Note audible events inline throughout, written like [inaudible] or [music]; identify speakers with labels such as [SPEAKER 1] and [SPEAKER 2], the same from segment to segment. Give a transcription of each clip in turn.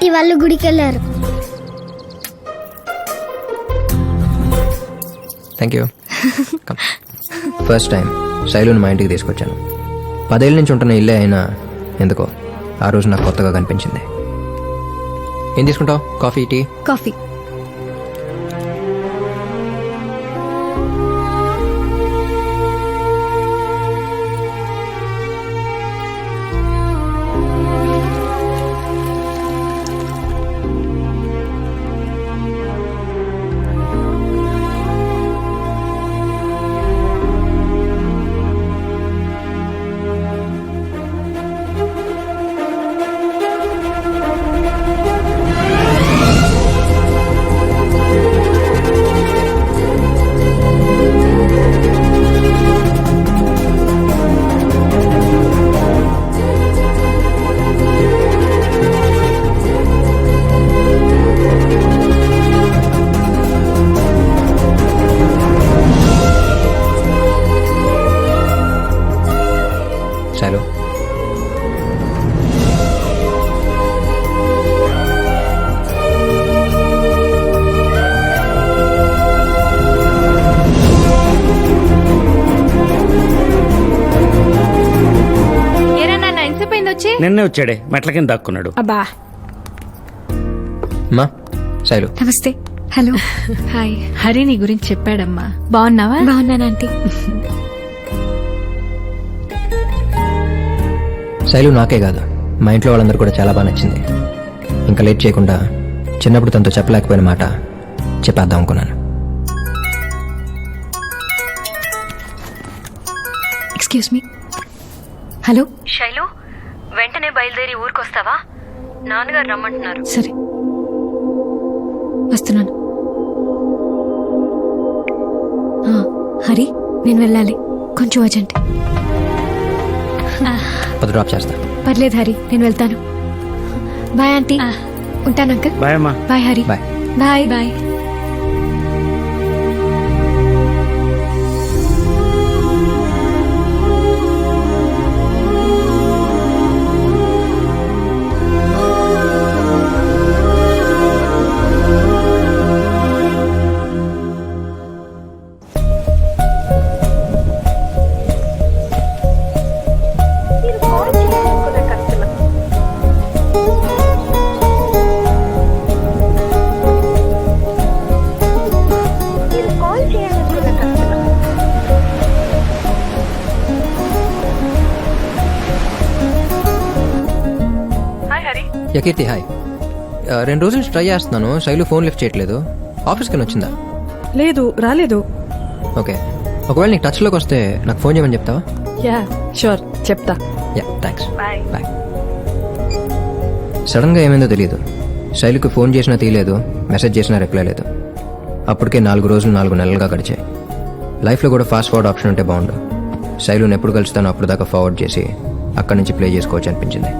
[SPEAKER 1] Aunty వాళ్ళు గుడికి వెళ్ళారు
[SPEAKER 2] థ్యాంక్ యూ ఫస్ట్ టైం శైలుని మా ఇంటికి తీసుకొచ్చాను. పదేళ్ళ నుంచి ఉంటున్న ఇల్లే అయినా ఎందుకో ఆ రోజు నాకు కొత్తగా కనిపించింది. ఏం తీసుకుంటావు? Coffee tea?
[SPEAKER 3] కాఫీ. ఏరా నాన్న
[SPEAKER 4] వచ్చాడే మెట్ల కింద దాక్కున్నాడు.
[SPEAKER 3] అబ్బా.
[SPEAKER 2] మా శైలు
[SPEAKER 3] నమస్తే. హలో. [laughs] హాయ్.
[SPEAKER 5] హరి నీ గురించి చెప్పాడమ్మా.
[SPEAKER 3] బాగున్నావా? బాగున్నాను ఆంటీ. [laughs]
[SPEAKER 2] శైలు నాకే కాదు. మా ఇంట్లో వాళ్ళందరూ కూడా చాలా బాగా నచ్చింది. ఇంకా లేట్ చేయకుండా చిన్నప్పుడు తనతో చెప్పలేకపోయిన మాట చెప్పేద్దాం అనుకున్నాను.
[SPEAKER 3] ఎక్స్క్యూజ్ మీ హలో
[SPEAKER 5] శైలు వెంటనే బయలుదేరి ఊరికొస్తావా? నాన్నగారు రమ్మంటున్నారు.
[SPEAKER 3] సరే. వస్తున్నాను. ఆ, హరి నేను వెళ్ళాలి. కొంచెం అర్జెంట్
[SPEAKER 2] పది డ్రాప్ చేస్తా.
[SPEAKER 3] పర్లేదు హరి. నేను వెళ్తాను. Bye aunty. ఉంటాను అంకుల్.
[SPEAKER 4] బాయ్ అమ్మా.
[SPEAKER 3] Bye Hari.
[SPEAKER 2] Bye.
[SPEAKER 3] Bye. Bye.
[SPEAKER 2] Yeah Keerthi hi ఆ, రెండు రోజులు ట్రై చేస్తున్నాను శైలు ఫోన్ లిఫ్ట్ చేయట్లేదు. ఆఫీస్కి వచ్చిందా?
[SPEAKER 6] లేదు రాలేదు.
[SPEAKER 2] ఓకే ఒకవేళ నీకు టచ్లోకి వస్తే నాకు ఫోన్ చేయమని చెప్తావా?
[SPEAKER 6] యా షూర్ చెప్తా.
[SPEAKER 2] యా థ్యాంక్స్ బాయ్ సడన్గా ఏమైందో తెలియదు. శైలుకి ఫోన్ చేసినా తీయలేదు మెసేజ్ చేసినా రిప్లై లేదు. అప్పటికే నాలుగు రోజులు నాలుగు నెలలుగా గడిచాయి. లైఫ్లో కూడా ఫాస్ట్ ఫార్వర్డ్ ఆప్షన్ ఉంటే బాగుండు. శైలుని ఎప్పుడు కలుస్తానో అప్పుడు దాకా ఫార్వర్డ్ చేసి అక్కడి నుంచి ప్లే చేసుకోవచ్చు అనిపించింది.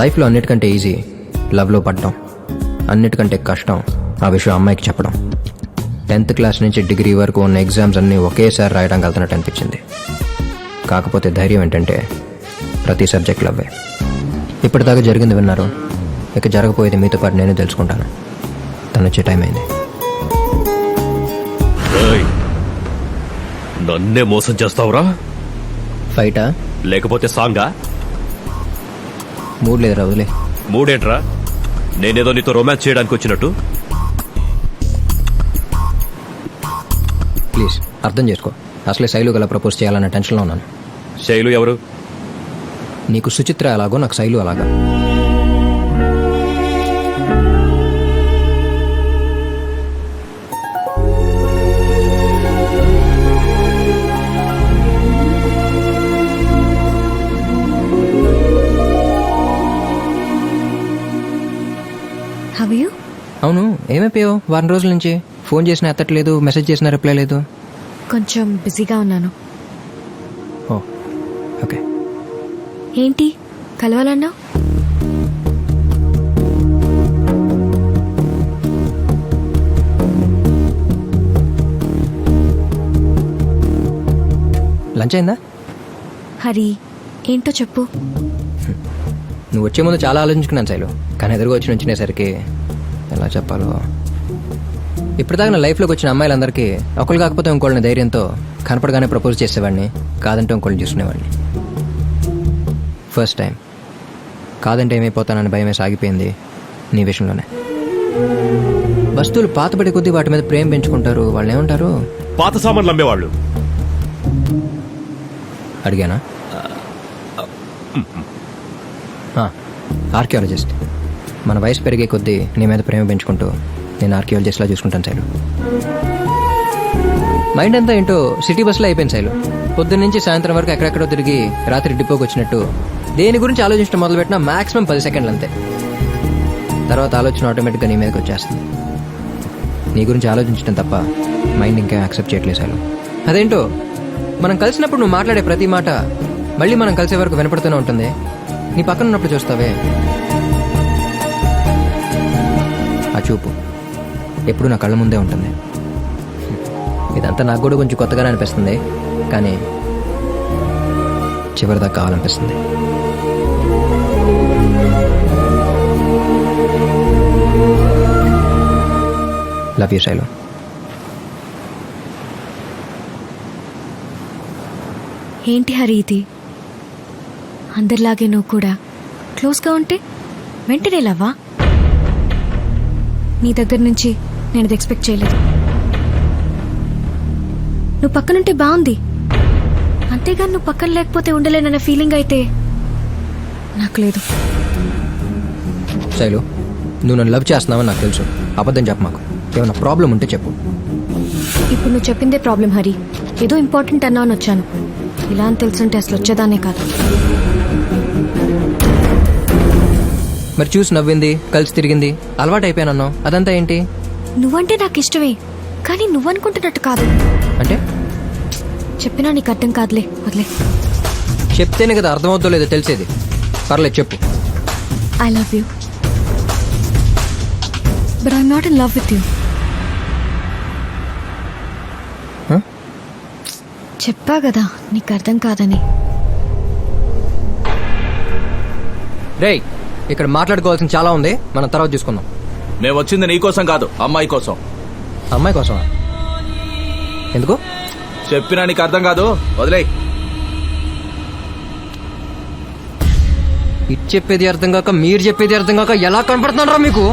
[SPEAKER 2] లైఫ్లో అన్నిటికంటే ఈజీ లవ్లో పడటం అన్నిటికంటే కష్టం ఆ విషయం అమ్మాయికి చెప్పడం. టెన్త్ క్లాస్ నుంచి డిగ్రీ వరకు ఉన్న ఎగ్జామ్స్ అన్నీ ఒకేసారి రాయడానికి వెళ్తున్నట్టు అనిపించింది. కాకపోతే ధైర్యం ఏంటంటే ప్రతి సబ్జెక్ట్ లవ్వే. ఇప్పటిదాకా జరిగింది విన్నారు. ఇక జరగబోయేది మీతో పాటు నేను తెలుసుకుంటాను. తను వచ్చే టైం అయింది
[SPEAKER 7] నన్నే మోసం చేస్తావురా?
[SPEAKER 2] ఫైటా
[SPEAKER 7] లేకపోతే సాంగా?
[SPEAKER 2] మూడ్ లేదు రావులే
[SPEAKER 7] మూడేంట్రా? నేనేదో నీతో రొమాన్స్ చేయడానికి వచ్చినట్టు.
[SPEAKER 2] ప్లీజ్ అర్థం చేసుకో. అసలే శైలు గల ప్రపోజ్ చేయాలన్న టెన్షన్లో ఉన్నాను.
[SPEAKER 7] శైలు ఎవరు?
[SPEAKER 2] నీకు సుచిత్ర ఎలాగో నాకు శైలు అలాగా. అవును ఏమైపోయావు వారం రోజుల నుంచి ఫోన్ చేసినా ఎత్తట్లేదు మెసేజ్ చేసినా రిప్లై లేదు.
[SPEAKER 3] కొంచెం బిజీగా ఉన్నాను.
[SPEAKER 2] Oh okay.
[SPEAKER 3] ఏంటి? కలవాలన్నావు
[SPEAKER 2] లంచ్ అయిందా?
[SPEAKER 3] హరి ఏంటో చెప్పు.
[SPEAKER 2] నువ్వు వచ్చే ముందు చాలా ఆలోచించుకున్నాను శైలు. కానీ ఎదురుగా వచ్చి నుంచినేసరికి ఎలా చెప్పాలో. ఇప్పటిదాకా నా లైఫ్లోకి వచ్చిన అమ్మాయిలందరికీ ఒకరు కాకపోతే ఇంకోళ్ళని ధైర్యంతో కనపడగానే ప్రపోజ్ చేసేవాడిని కాదంటే ఇంకోళ్ళని చూసుకునేవాడిని. ఫస్ట్ టైం కాదంటే ఏమైపోతానని భయమే సాగిపోయింది నీ విషయంలోనే. వస్తువులు పాతబడి కొద్దీ వాటి మీద ప్రేమ పెంచుకుంటారు వాళ్ళు ఏమంటారు?
[SPEAKER 7] పాత సామాన్లు అమ్మేవాళ్ళు.
[SPEAKER 2] అడిగానా? ఆర్కియాలజిస్ట్. మన వయసు పెరిగే కొద్దీ నీ మీద ప్రేమ పెంచుకుంటూ నేను ఆర్కియాలజిస్ట్లా చూసుకుంటాను శైలు మైండ్ అంతా ఏంటో సిటీ బస్సులో అయిపోయింది శైలు పొద్దున్న నుంచి సాయంత్రం వరకు ఎక్కడెక్కడో తిరిగి రాత్రి డిపోకి వచ్చినట్టు దేని గురించి ఆలోచించడం మొదలుపెట్టినా మాక్సిమం పది సెకండ్లు అంతే. తర్వాత ఆలోచన ఆటోమేటిక్గా నీ మీదకి వచ్చేస్తుంది. నీ గురించి ఆలోచించడం తప్ప మైండ్ ఇంకా యాక్సెప్ట్ చేయట్లేదు శైలు అదేంటో మనం కలిసినప్పుడు నువ్వు మాట్లాడే ప్రతి మాట మళ్ళీ మనం కలిసే వరకు వినపడుతూనే ఉంటుంది. నీ పక్కన ఉన్నప్పుడు చూస్తావే. ఆ చూపు. ఎప్పుడు నా కళ్ళ ముందే ఉంటుంది. ఇదంతా నాకు కూడా కొంచెం కొత్తగానే అనిపిస్తుంది. కానీ చివరిదాకా కావాలనిపిస్తుంది. Love you Shailu.
[SPEAKER 3] ఏంటి హరి ఇది? అందరిలాగే నువ్వు కూడా క్లోజ్గా ఉంటే వెంటనే లవ్వా? నీ దగ్గర నుంచి నేను ఇది ఎక్స్పెక్ట్ చేయలేదు. నువ్వు పక్కనుంటే బాగుంది. అంతేగాని నువ్వు పక్కన లేకపోతే ఉండలేనన్న ఫీలింగ్ అయితే నాకు లేదు.
[SPEAKER 2] శైలు నువ్వు నన్ను లవ్ చేస్తున్నావని నాకు తెలుసు. అబద్ధం చెప్ప మాకు. ఏమైనా ప్రాబ్లం ఉంటే చెప్పు.
[SPEAKER 3] ఇప్పుడు నువ్వు చెప్పిందే ప్రాబ్లం హరి. ఏదో ఇంపార్టెంట్ అన్నా అని వచ్చాను. ఇలా అని తెలుసుంటే అసలు వచ్చేదానే కాదు.
[SPEAKER 2] మరి చూసి నవ్వింది కలిసి తిరిగింది. అలవాటు అయిపోయానన్నావు అదంతా ఏంటి?
[SPEAKER 3] నువ్వంటే నాకు ఇష్టమే కానీ నువ్వనుకుంటున్నట్టు కాదు.
[SPEAKER 2] అంటే?
[SPEAKER 3] చెప్పినా నీకు అర్థం కాదులే వదిలే.
[SPEAKER 2] చెప్తేనే కదా అర్థమవుతుందో లేదో తెలిసేది. పర్లేదు చెప్పు.
[SPEAKER 3] I love you but I'm not in love with you? చెప్పా కదా నీకు అర్థం కాదని.
[SPEAKER 2] రేయ్ ఇక్కడ మాట్లాడుకోవాల్సిన చాలా ఉంది. మనం తర్వాత చూసుకుందాం.
[SPEAKER 1] మేము వచ్చింది నీ కోసం కాదు అమ్మాయి కోసం.
[SPEAKER 2] అమ్మాయి కోసమా? ఎందుకు?
[SPEAKER 1] చెప్పినా నీకు అర్థం కాదు? వదిలే
[SPEAKER 2] ఇది చెప్పేది అర్థం కాక మీరు చెప్పేది అర్థం కాక ఎలా కనపడుతున్నారా మీకు?